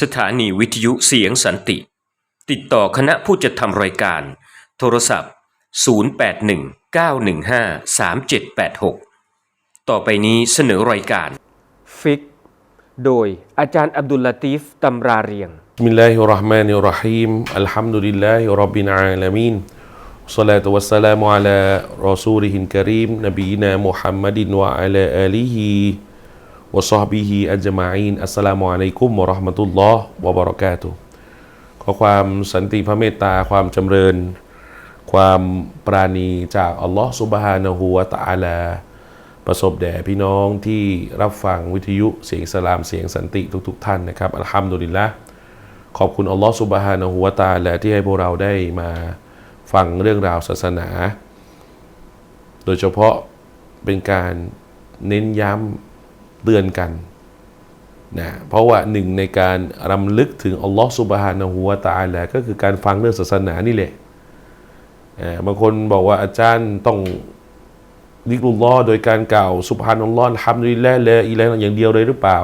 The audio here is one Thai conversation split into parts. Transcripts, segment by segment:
สถานีวิทยุเสียงสันติ ติดต่อคณะผู้จัดทำรายการ โทรศัพท์ 0819153786 ต่อไปนี้เสนอรายการ ฟิก โดยอาจารย์อับดุลลาตีฟตำราเรียง بسم الله الرحمن الرحيم الحمد لله رب العالمين والصلاة والسلام على رسوله الكريم نبينا محمد وعلى آله وصحبه أجمعين السلام عليكم ورحمة الله وبركاته ขอความสันติพระเมตตาความจำเริญ ความปราณีจากอัลลอฮ์สุบฮานะฮูวะตะอาลา ประสบแด่พี่น้องที่รับฟังวิทยุเสียงอิสลามเสียงสันติทุก ๆ ท่านนะครับอัลฮัมดุลิลละขอบคุณอัลลอฮ์สุบฮานะฮูวะตะอาลาที่ให้พวกเราได้มาฟังเรื่องราวศาสนา โดยเฉพาะเป็นการเน้นย้ำ เตือนกันนะเพราะว่าหนึ่งในการรำลึกถึงอัลลอฮ์สุบฮานะฮูวะตะอาลาก็คือการฟังเรื่องศาสนานี่แหละบางคนบอกว่าอาจารย์ต้องดิกรุลลอฮ์โดยการกล่าวสุบฮานัลลอฮ์ฮัมดุลิลละละอีละอย่างเดียวเลยหรือเปล่า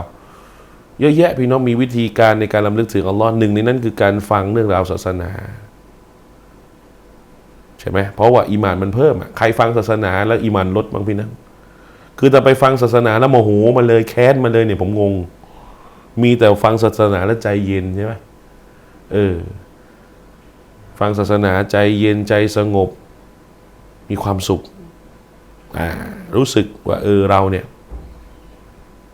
เยอะแยะพี่น้องมีวิธีการในการรำลึกถึงอัลลอฮ์หนึ่งในนั้นคือการฟังเรื่องราวศาสนาใช่ไหมเพราะว่าอีหมานมันเพิ่มอะใครฟังศาสนาแล้วอีหมานลดบางพี่นะ คือแต่ไปฟังศาสนาแล้วโมโหมันเลยแค้นมันเลยเนี่ยผมงง มีแต่ฟังศาสนาแล้วใจเย็นใช่ไหมเออ ฟังศาสนาใจเย็นใจสงบ มีความสุขอ่ารู้สึกว่าเออเราเนี่ย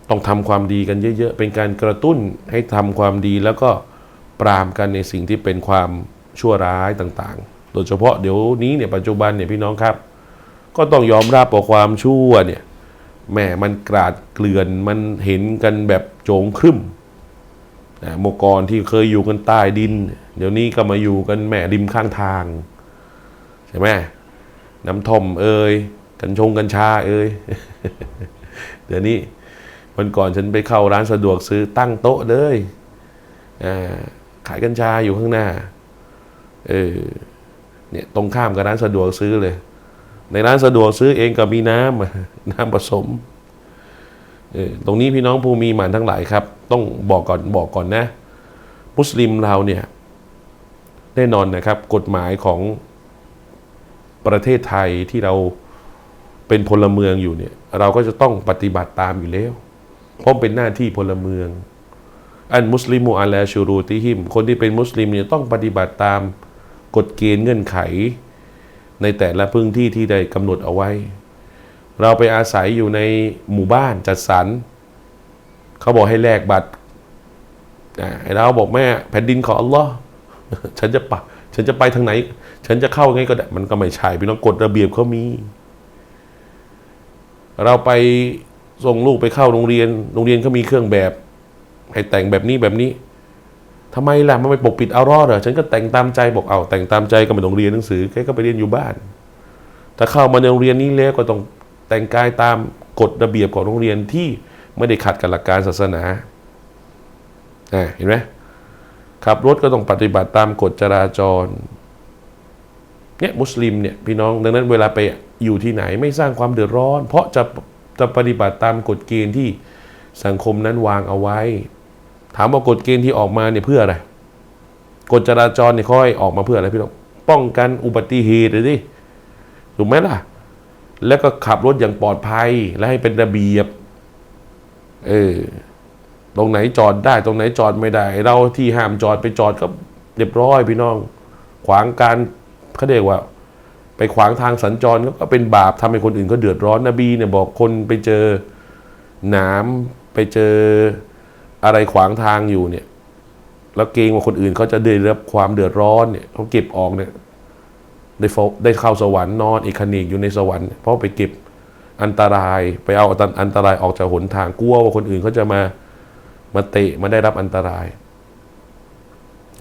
ต้องทำความดีกันเยอะ ๆ เป็นการกระตุ้นให้ทำความดีแล้วก็ปรามกันในสิ่งที่เป็นความชั่วร้ายต่างๆ โดยเฉพาะเดี๋ยวนี้เนี่ยปัจจุบันเนี่ยพี่น้องครับ ก็ต้องยอมรับว่าความชั่วเนี่ย แหมมันกราดเกลื่อนมันเห็นกันแบบโจงครึ่มนะเมื่อก่อนที่เคยอยู่กันใต้ดิน เดี๋ยวนี้ก็มาอยู่กันแหมริมข้างทาง ใช่ไหมน้ำท่อมเอ่ยกัญชงกัญชาเอ่ยเดี๋ยวนี้วันก่อนฉันไปเข้าร้านสะดวกซื้อตั้งโต๊ะเลยอ่าขายกัญชาอยู่ข้างหน้าเออเนี่ยตรงข้ามกับร้านสะดวกซื้อเลย ในร้านสะดวกซื้อเองก็มีน้ำน้ำผสมเออตรงนี้พี่น้องผู้มีหมานทั้งหลายครับ ต้องบอกก่อนบอกก่อนนะ มุสลิมเราเนี่ยแน่นอนนะครับ กฎหมายของประเทศไทยที่เราเป็นพลเมืองอยู่เนี่ย เราก็จะต้องปฏิบัติตามอยู่แล้วเพราะเป็นหน้าที่พลเมือง อันมุสลิมูอัลลชูรูติฮิม คนที่เป็นมุสลิมเนี่ยต้องปฏิบัติตามกฎเกณฑ์เงื่อนไข ในแต่ละพื้นที่ที่ได้กำหนดเอาไว้ เราไปอาศัยอยู่ในหมู่บ้านจัดสรรเขาบอกให้แลกบัตรอ่าไอ้เราบอกแม่แผ่นดินของอัลลอฮ์ฉันจะปะฉันจะไปทางไหน ฉันจะเข้าไงก็ได้มันก็ไม่ใช่พี่น้องกฎระเบียบเขามี เราไปส่งลูกไปเข้าโรงเรียน โรงเรียนเขามีเครื่องแบบ ให้แต่งแบบนี้แบบนี้ ทำไมล่ะมันไม่ปกปิดเอารอดเหรอฉันก็แต่งตามใจบอกเอาแต่งตามใจก็ไม่ต้องเรียนหนังสือแค่ก็ไปเรียนอยู่บ้าน ถ้าเข้ามาในโรงเรียนนี้แล้วก็ต้องแต่งกายตามกฎระเบียบของโรงเรียนที่ไม่ได้ขัดกับหลักการศาสนาอ่าเห็นไหมขับรถก็ต้องปฏิบัติตามกฎจราจรเนี่ยมุสลิมเนี่ยพี่น้องดังนั้นเวลาไปอยู่ที่ไหนไม่สร้างความเดือดร้อน เพราะจะจะปฏิบัติตามกฎเกณฑ์ที่สังคมนั้นวางเอาไว้ ถามว่ากฎเกณฑ์ที่ออกมาเนี่ยเพื่ออะไรกฎจราจรเนี่ยเขาให้ออกมาเพื่ออะไรพี่น้องป้องกันอุบัติเหตุเลยดิถูกไหมล่ะ แล้วก็ขับรถอย่างปลอดภัยและให้เป็นระเบียบ เออตรงไหนจอดได้ ตรงไหนจอดไม่ได้ เราที่ห้ามจอดไปจอดก็เรียบร้อยพี่น้อง ขวางการเขาเรียกว่า ไปขวางทางสัญจรก็เป็นบาปทำให้คนอื่นก็เดือดร้อนนบีเนี่ยบอกคนไปเจอหนามไปเจอ อะไรขวางทางอยู่เนี่ย แล้วเกรงว่าคนอื่นเขาจะได้รับความเดือดร้อนเนี่ยเขาเก็บออกเนี่ยได้ฟได้เข้าสวรรค์นอนอีกคณิกอยู่ในสวรรค์เพราะไปเก็บอันตรายไปเอาอันตรายออกจากหนทางกลัวว่าคนอื่นเขาจะมามาเตะมาได้รับอันตราย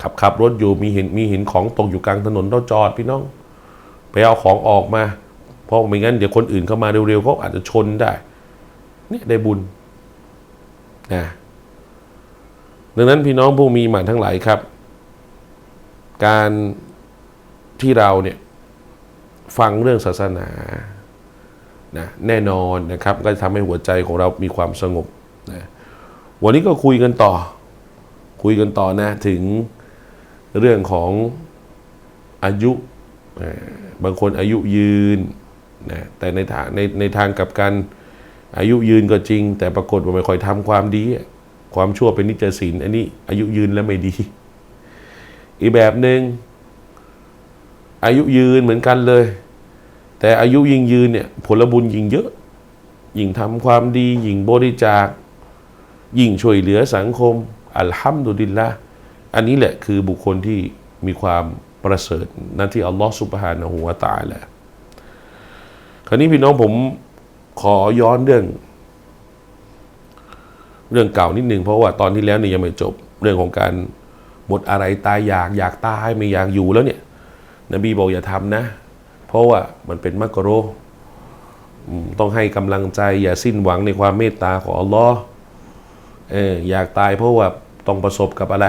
ขับขับรถอยู่มีเห็นมีเห็นของตกอยู่กลางถนนเราจอดพี่น้อง ไปเอาของออกมา เพราะไม่งั้นเดี๋ยวคนอื่นเข้ามาเร็วๆเขาอาจจะชนได้ เนี่ยได้บุญนะ ดังนั้นพี่น้องผู้มีหมานทั้งหลายครับ การที่เราเนี่ยฟังเรื่องศาสนานะแน่นอนนะครับ ก็จะทำให้หัวใจของเรามีความสงบนะวันนี้ก็คุยกันต่อ คุยกันต่อนะถึงเรื่องของอายุ บางคนอายุยืนนะแต่ในทางในในทางกับกันอายุยืนก็จริง แต่ปรากฏว่าไม่ค่อยทำความดี ความชั่วเป็นนิจศีลอันนี้อายุยืนแล้วไม่ดี อีกแบบหนึ่งอายุยืนเหมือนกันเลย แต่อายุยิ่งยืนเนี่ยผลบุญยิ่งเยอะ ยิ่งทำความดี ยิ่งบริจาค ยิ่งช่วยเหลือสังคม อัลฮัมดุลิลละอันนี้แหละคือบุคคลที่มีความประเสริฐนั่นที่อัลลอฮฺสุบฮานะฮูวะตะอาลาคราวนี้พี่น้องผมขอย้อนเรื่อง เรื่องเก่านิดนึงเพราะว่าตอนที่แล้วเนี่ยยังไม่จบเรื่องของการหมดอะไรตายอยากอยากตายไม่อยากอยู่แล้วเนี่ยนบีบอกอย่าทำนะ เพราะว่ามันเป็นมักโรอืมต้องให้กำลังใจ อย่าสิ้นหวังในความเมตตาของอัลลอฮ์เอออยากตายเพราะว่าต้องประสบกับอะไร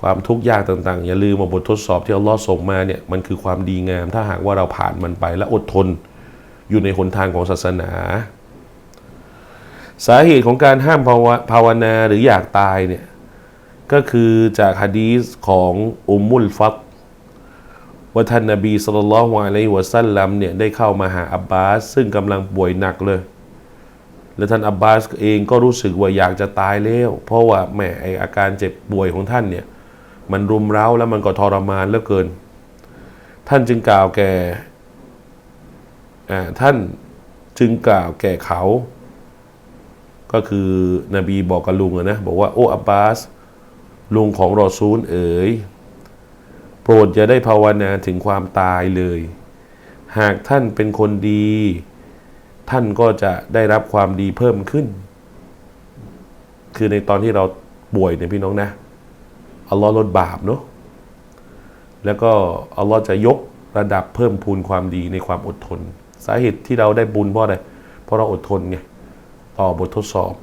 ความทุกข์ยากต่าง ๆ อย่าลืมว่าบททดสอบที่อัลลอฮ์ส่งมาเนี่ยมันคือความดีงาม ถ้าหากว่าเราผ่านมันไปและอดทน อยู่ในหนทางของศาสนา สาเหตุของการห้ามภาวภาวนาหรืออยากตายเนี่ย ก็คือจากฮะดีษของอุมมุลฟัตว่าท่านนบีสุลต่านละฮ์อะลัยฮิวะสัลลัมเนี่ยได้เข้ามาหาอับบาส ซึ่งกำลังป่วยหนักเลย และท่านอับบาสเองก็รู้สึกว่าอยากจะตายแล้ว เพราะว่าแหมไออาการเจ็บป่วยของท่านเนี่ย มันรุมเร้าแล้วมันก็ทรมานเหลือเกิน ท่านจึงกล่าวแก่ท่านจึงกล่าวแก่เขา ก็คือนบีบอกกับลุงอะนะบอกว่าโอ้อับบาส ลุงของรอซูลเอ๋ยโปรดอย่าได้ภาวนาถึงความตายเลย หากท่านเป็นคนดี ท่านก็จะได้รับความดีเพิ่มขึ้น คือในตอนที่เราป่วยเนี่ยพี่น้องนะอัลลอฮ์ลดบาปเนาะแล้วก็อัลลอฮ์จะยกระดับเพิ่มพูนความดีในความอดทน สาเหตุที่เราได้บุญเพราะอะไรเพราะเราอดทนไง ต่อบททดสอบ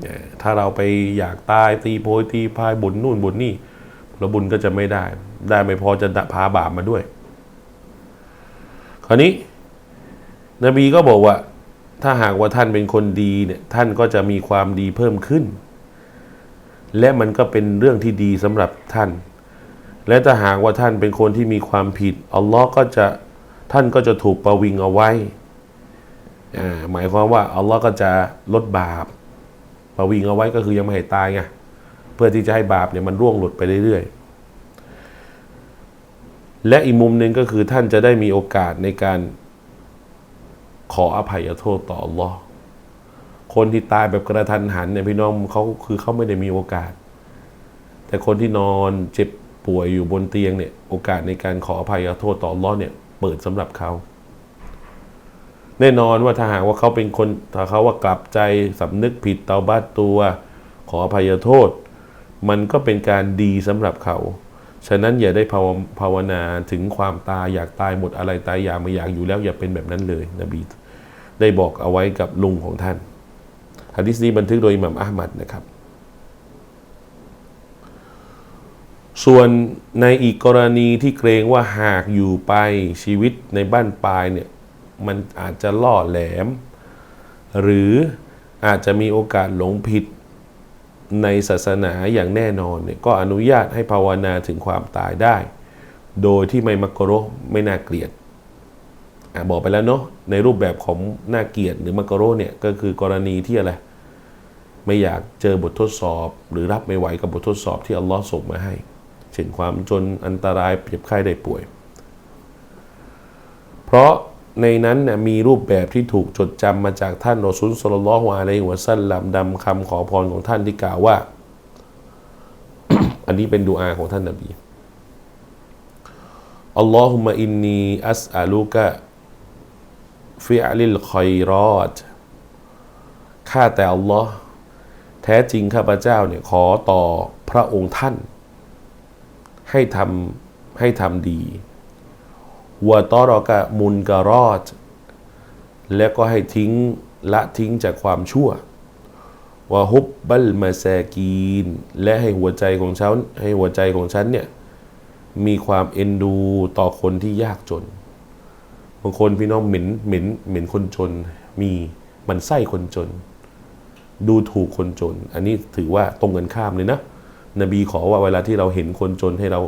เนี่ยถ้าเราไปอยากตายตีโพยตีพายบุญนู่นบุญนี่ผลบุญก็จะไม่ได้ ได้ไม่พอจะพาบาปมาด้วย คราวนี้ นบีก็บอกว่า ถ้าหากว่าท่านเป็นคนดีเนี่ยท่านก็จะมีความดีเพิ่มขึ้น และมันก็เป็นเรื่องที่ดีสำหรับท่าน และถ้าหากว่าท่านเป็นคนที่มีความผิดอัลลอฮ์ก็จะท่านก็จะถูกประวิงเอาไว้ หมายความว่าอัลลอฮ์ก็จะลดบาปประวิงเอาไว้ก็คือยังไม่ให้ตายไงเพื่อที่จะให้บาปเนี่ยมันร่วงหลุดไปเรื่อยๆ และอีกมุมหนึ่งก็คือท่านจะได้มีโอกาสในการขออภัยโทษต่อ Allah คนที่ตายแบบกระทันหันเนี่ยพี่น้องเขาคือเขาไม่ได้มีโอกาส แต่คนที่นอนเจ็บป่วยอยู่บนเตียงเนี่ยโอกาสในการขออภัยโทษต่อ Allah เนี่ยเปิดสำหรับเขา แน่นอนว่าถ้าหากว่าเขาเป็นคนถ้าเขาว่ากลับใจสำนึกผิดเตาบ้าตัวขออภัยโทษ มันก็เป็นการดีสำหรับเขา ฉะนั้นอย่าได้ภาวภาวนาถึงความตายอยากตายหมดอะไรตายอยากไม่อยากอยู่แล้วอย่าเป็นแบบนั้นเลย นบีได้บอกเอาไว้กับลุงของท่านฮะดิษนี้บันทึกโดยอิหม่ามอัลมัดนะครับ ส่วนในอีกกรณีที่เกรงว่าหากอยู่ไปชีวิตในบ้านปลายเนี่ย มันอาจจะล่อแหลม หรืออาจจะมีโอกาสหลงผิดในศาสนาอย่างแน่นอนเนี่ยก็อนุญาตให้ภาวนาถึงความตายได้ โดยที่ไม่มักกะโรไม่น่าเกลียดอะบอกไปแล้วเนาะในรูปแบบของน่าเกลียดหรือมักกะโรเนี่ยก็คือกรณีที่อะไรไม่อยากเจอบททดสอบ หรือรับไม่ไหวกับบททดสอบที่อัลลอฮ์ส่งมาให้ เช่นความจนอันตรายเจ็บไข้ได้ป่วย เพราะ ในนั้นเนี่ยมีรูปแบบที่ถูกจดจำมาจากท่านรอซุลสลลัลลอฮุอะลัวะซัลลัมดำคำขอพรของท่านที่กล่าวว่า อันนี้เป็นดูอาของท่านนบีอัลลอฮุมะอินนีอัสอาลูกะฟิอลิลคอยรอดข้าแต่อัลลอฮ์แท้จริงข้าพเจ้าเนี่ยขอต่อพระองค์ท่าน ให้ทำให้ทำดี วะตอรอกะมุนกะรอดและก็ให้ทิ้งละทิ้งจากความชั่ววะฮุบบัลมาแซกีน และให้หัวใจของฉันให้หัวใจของฉันเนี่ย มีความเอ็นดูต่อคนที่ยากจน บางคนพี่น้องเหม็นเหม็นเหม็นคนจน มีมันไส้คนจน ดูถูกคนจน อันนี้ถือว่าตรงกันข้ามเลยนะ นบีขอว่าเวลาที่เราเห็นคนจนให้เรา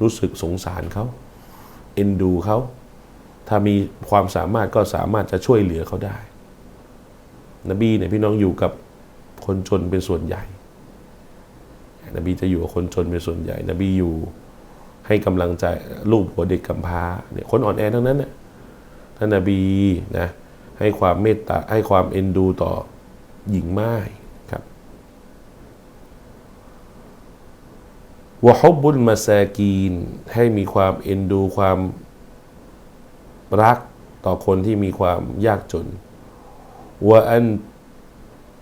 รู้สึกสงสารเขา เอ็นดูเขา ถ้ามีความสามารถก็สามารถจะช่วยเหลือเขาได้ นบีเนี่ยพี่น้องอยู่กับคนจนเป็นส่วนใหญ่ นบีจะอยู่กับคนจนเป็นส่วนใหญ่ นบีอยู่ให้กำลังใจลูกหัวเด็กกำพร้าเนี่ยคนอ่อนแอทั้งนั้นน่ะท่านนบีนะให้ความเมตตาให้ความเอ็นดูต่อหญิงไม้ครับ วะฮบบุลมาซากีน ให้มีความเอ็นดูความรักต่อคนที่มีความยากจนวะอัน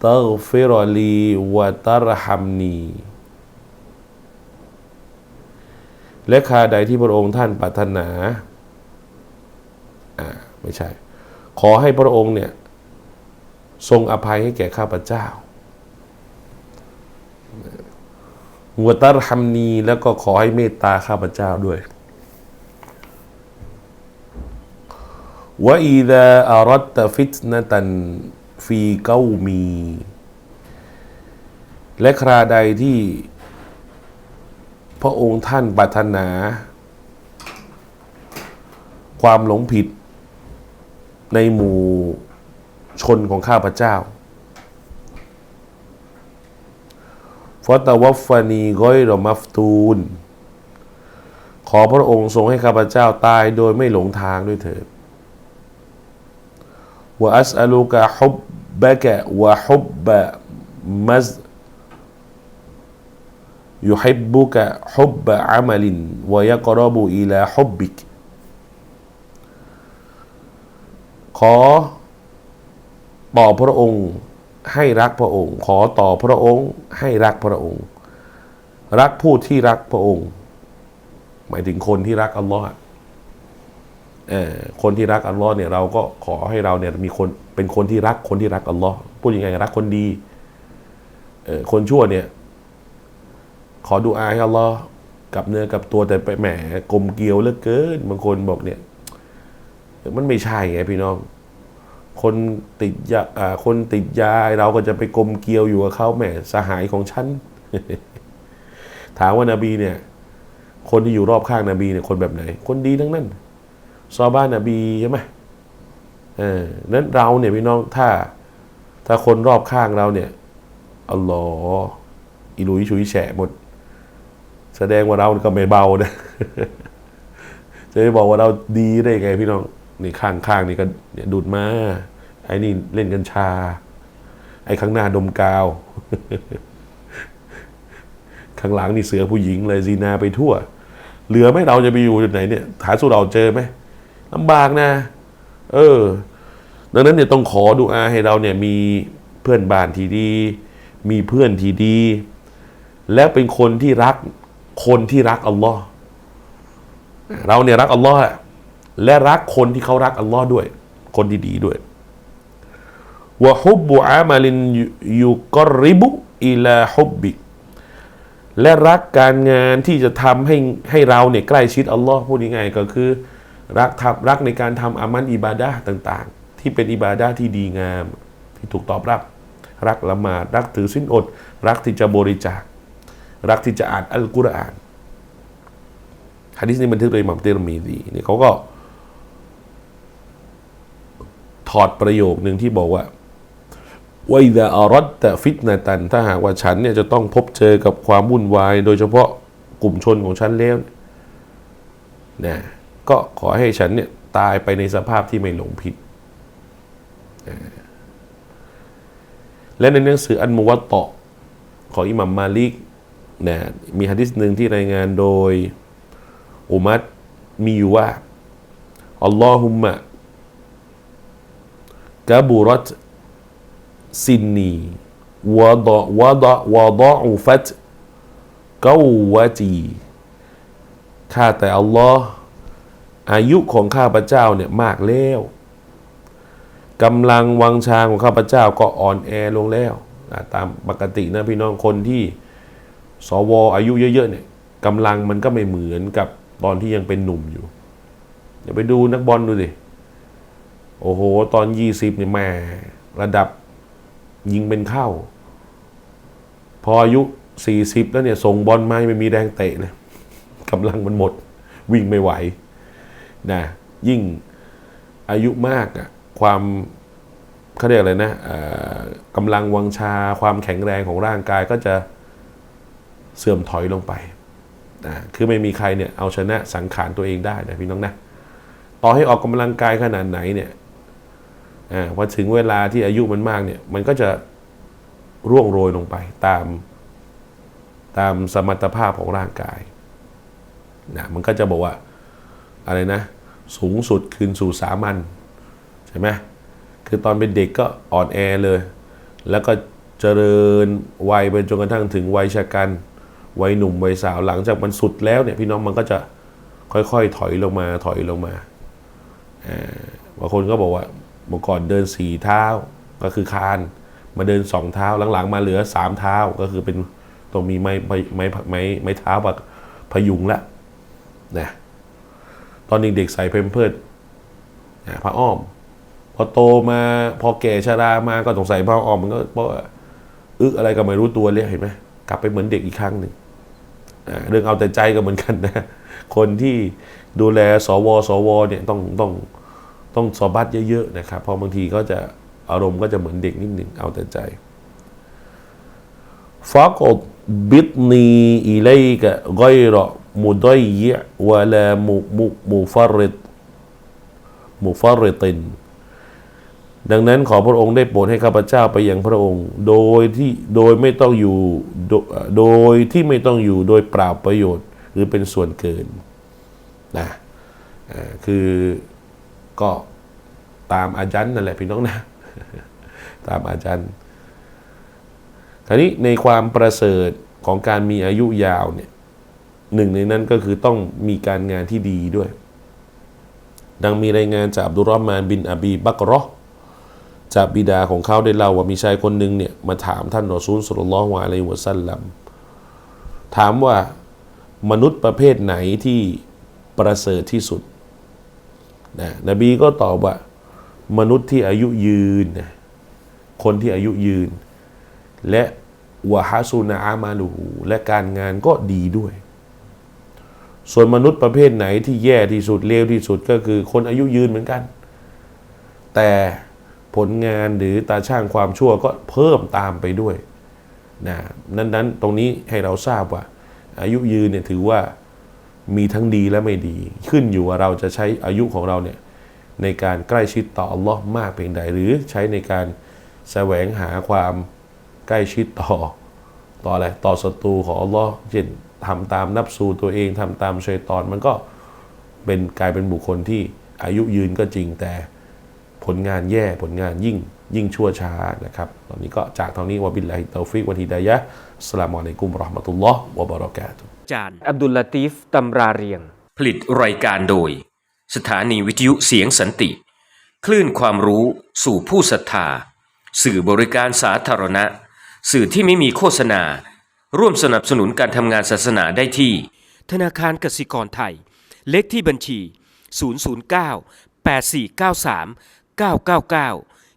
ตัฟิรลีวะตารฮัมนีและคาใดที่พระองค์ท่านปรารถนา อ่า ไม่ใช่ ขอให้พระองค์เนี่ย ทรงอภัยให้แก่ข้าพเจ้าหั วตารฮัมนีแล้วก็ขอให้เมตตาข้าพเจ้าด้วยวะอีดาอารัตตฟิตนตันฟีเก้ามี และคราใดที่ พระองค์ท่านปรารถนา ความหลงผิด ในหมู่ชนของข้าพเจ้า ฟอตวัฟฟานีก้อยรมัฟตูน ขอพระองค์ทรงให้ข้าพเจ้าตายโดยไม่หลงทางด้วยเถิดวะอัสอลูกะฮุบบะกะวะฮุบบะมัซยูฮิบบุกะฮุบบะอามัลินวะยักรบุอีลาฮุบบิกขอตออพระองค์ ให้รักพระองค์ ขอต่อพระองค์ ให้รักพระองค์ รักผู้ที่รักพระองค์ หมายถึงคนที่รักอัลลอฮ์คนที่รักอัลลอฮ์เนี่ยเราก็ขอให้เราเนี่ยมีคนเป็นคนที่รักคนที่รักอัลลอฮ์พูดยังไงรักคนดีคนชั่วเนี่ย ขอดูอาให้อัลลอฮ์กับเนื้อกับตัวแต่ไปแหมกลมเกลียวเหลือเกินบางคนบอกเนี่ย มันไม่ใช่ไงพี่น้อง คนติดยาคนติดยาเราก็จะไปกลมเกลียวอยู่กับเขาแหมสหายของฉัน ถามว่านาบีเนี่ย คนที่อยู่รอบข้างนบีเนี่ยคนแบบไหน คนดีทั้งนั้นซอบ้านนบีใช่ไหมเออนั้นเราเนี่ยพี่น้องถ้า ถ้าคนรอบข้างเราเนี่ยอัลลอฮ์อิลุยชุยแฉะหมด แสดงว่าเราก็ไม่เบานะจะไปบอกว่าเราดีได้ไงพี่น้อง นี่ข้างข้างนี่ก็ดูดมาไอ้นี่เล่นกัญชา ไอ้ข้างหน้าดมกาว ข้างหลังนี่เสือผู้หญิงเลยซีนาไปทั่ว เหลือไหมเราจะไปอยู่จุดไหนเนี่ยหาสู้เราเจอไหมลำบากนะ เออ ดังนั้นเนี่ยต้องขอดูอาให้เราเนี่ยมีเพื่อนบ้านที่ดี มีเพื่อนที่ดี และเป็นคนที่รักคนที่รักอัลลอฮ์เราเนี่ยรักอัลลอฮ์ และรักคนที่เขารักอัลลอฮ์ด้วย คนดีๆด้วยวะฮุบบุอามาลินยุกอริบุอิลาฮุบบิและรักการงานที่จะทำให้ให้เราเนี่ยใกล้ชิดอัลลอฮ์พูดง่ายๆก็คือ รักทำรักในการทำอามันอิบาดะต่างๆ ที่เป็นอิบาดะที่ดีงามที่ถูกตอบรับ รักละหมาดรักถือสิ้นอด รักที่จะบริจาค รักที่จะอ่านอัลกุรอานฮะดิษนี้บันทึกโดยมัมเตอร์มีดีนี่เขาก็ ถอดประโยคหนึ่งที่บอกว่าว่าอิดะอารัตแต่ฟิตนาตัน ถ้าหากว่าฉันเนี่ยจะต้องพบเจอกับความวุ่นวาย โดยเฉพาะกลุ่มชนของฉันแล้วนะก็ขอให้ฉันเนี่ยตายไปในสภาพที่ไม่หลงผิดนะและในหนังสืออันมุวัตตะของอิหมัมมาลิกนะมีฮะดิษหนึ่งที่รายงานโดยอุมัตมีอยู่ว่าอัลลอฮุมะ กบุรัตซินนีวะดะวะดะวะดะอุฟัตกาวะจีข้าแต่อัลลอฮ์อายุของข้าพเจ้าเนี่ยมากแล้วกำลังวังชาของข้าพเจ้าก็อ่อนแอลงแล้ว ตามปกตินะพี่น้องคนที่สวอายุเยอะๆเนี่ยกำลังมันก็ไม่เหมือนกับตอนที่ยังเป็นหนุ่มอยู่อย่าไปดูนักบอลดูสิ โอ้โห ตอนยี่สิบเนี่ยแม่ระดับยิงเป็นเข้า พออายุสี่สิบแล้วเนี่ยส่งบอลมาไม่มีแรงเตะเลยกำลังมันหมด วิ่งไม่ไหวนะยิ่งอายุมากอะความเขาเรียกอะไรนะเอ่อกำลังวังชาความแข็งแรงของร่างกายก็จะเสื่อมถอยลงไปนะคือไม่มีใครเนี่ยเอาชนะสังขารตัวเองได้นะพี่น้องนะ ต่อให้ออกกำลังกายขนาดไหนเนี่ย อพอถึงเวลาที่อายุมันมากเนี่ย มันก็จะร่วงโรยลงไปตามตามสมรรถภาพของร่างกายนะมันก็จะบอกว่าอะไรนะ สูงสุดคืนสู่สามัญใช่ไหมคือตอนเป็นเด็กก็อ่อนแอเลย แล้วก็เจริญวัยไปจนกระทั่งถึงวัยชะกันวัยหนุ่มวัยสาวหลังจากมันสุดแล้วเนี่ยพี่น้องมันก็จะค่อยๆ ถอยลงมาถอยลงมาบางคนก็บอกว่า เมื่อก่อนเดินสี่เท้าก็คือคาน มาเดินสองเท้าหลังๆ มาเหลือสามเท้าก็คือเป็นต้องมีไม้ไม้ไม้ไม้ไม้เท้าแบบพยุงละนะตอนเด็กๆใส่เพมเพิร์ดนะผ้าอ้อม พอโตมาพอแก่ชรามาก็ต้องใส่ผ้าอ้อมมันก็เพราะอึอะไรก็ไม่รู้ตัวเลยเห็นไหมกลับไปเหมือนเด็กอีกครั้งหนึ่งเรื่องเอาแต่ใจก็เหมือนกันนะ คนที่ดูแลสวสวเนี่ยต้องต้อง ต้องสอบบัตเยอะๆนะครับเพราะบางทีก็จะอารมณ์ก็จะเหมือนเด็กนิดหนึ่งเอาแต่ใจฟักดบิดนีอิเลกะกอยรมุดอยยะวะลามุมุมุฟาริดมุฟาริตินดังนั้นขอพระองค์ได้โปรดให้ข้าพเจ้าไปยังพระองค์ โดยที่โดยไม่ต้องอยู่โดโดยที่ไม่ต้องอยู่โดยเปล่าประโยชน์ หรือเป็นส่วนเกินนะคือ ก็ตามอาจารย์นั่นแหละพี่น้องนะ ตามอาจารย์คราวนี้ในความประเสริฐของการมีอายุยาวเนี่ยหนึ่งในนั้นก็คือต้องมีการงานที่ดีด้วย ดังมีรายงานจากอับดุลรอมานบินอบีบักรอจากบิดาของเขาได้เล่าว่ามีชายคนหนึ่งเนี่ยมาถามท่านรอซูลสุลลัลลอฮุอะลัยฮิวะสัลลัมถามว่ามนุษย์ประเภทไหนที่ประเสริฐที่สุด นะนบีก็ตอบว่า มนุษย์ที่อายุยืนนะคนที่อายุยืน และวะฮาซูนาอามาลูหูและการงานก็ดีด้วย ส่วนมนุษย์ประเภทไหนที่แย่ที่สุดเลวที่สุดก็คือ คนอายุยืนเหมือนกัน แต่ผลงานหรือตาช่างความชั่วก็เพิ่มตามไปด้วยนะนั้นนั้นตรงนี้ให้เราทราบว่า อายุยืนเนี่ยถือว่า มีทั้งดีและไม่ดี ขึ้นอยู่ว่าเราจะใช้อายุของเราเนี่ยในการใกล้ชิดต่ออัลลอฮ์มากเพียงใด หรือใช้ในการแสวงหาความใกล้ชิดต่อต่ออะไรต่อศัตรูของอัลลอฮ์เช่นทำตามนับสูตัวเองทำตามชัยตอนมันก็เป็นกลายเป็นบุคคลที่อายุยืนก็จริงแต่ผลงานแย่ผลงานยิ่ง ยิ่งชั่วช้านะครับตอนนี้ก็จากเท่านี้วะบิลลาฮิตอฟิกวะฮิดายะฮ์อัสสลามุอะลัยกุมวะเราะห์มะตุลลอฮ์วะบะเราะกาตุฮ์อาจารย์อับดุลลาตีฟตำราเรียง ผลิตรายการโดย สถานีวิทยุเสียงสันติ คลื่นความรู้สู่ผู้ศรัทธา สื่อบริการสาธารณะ สื่อที่ไม่มีโฆษณา ร่วมสนับสนุนการทำงานศาสนาได้ที่ ธนาคารกสิกรไทย เลขที่บัญชี 009 8493 999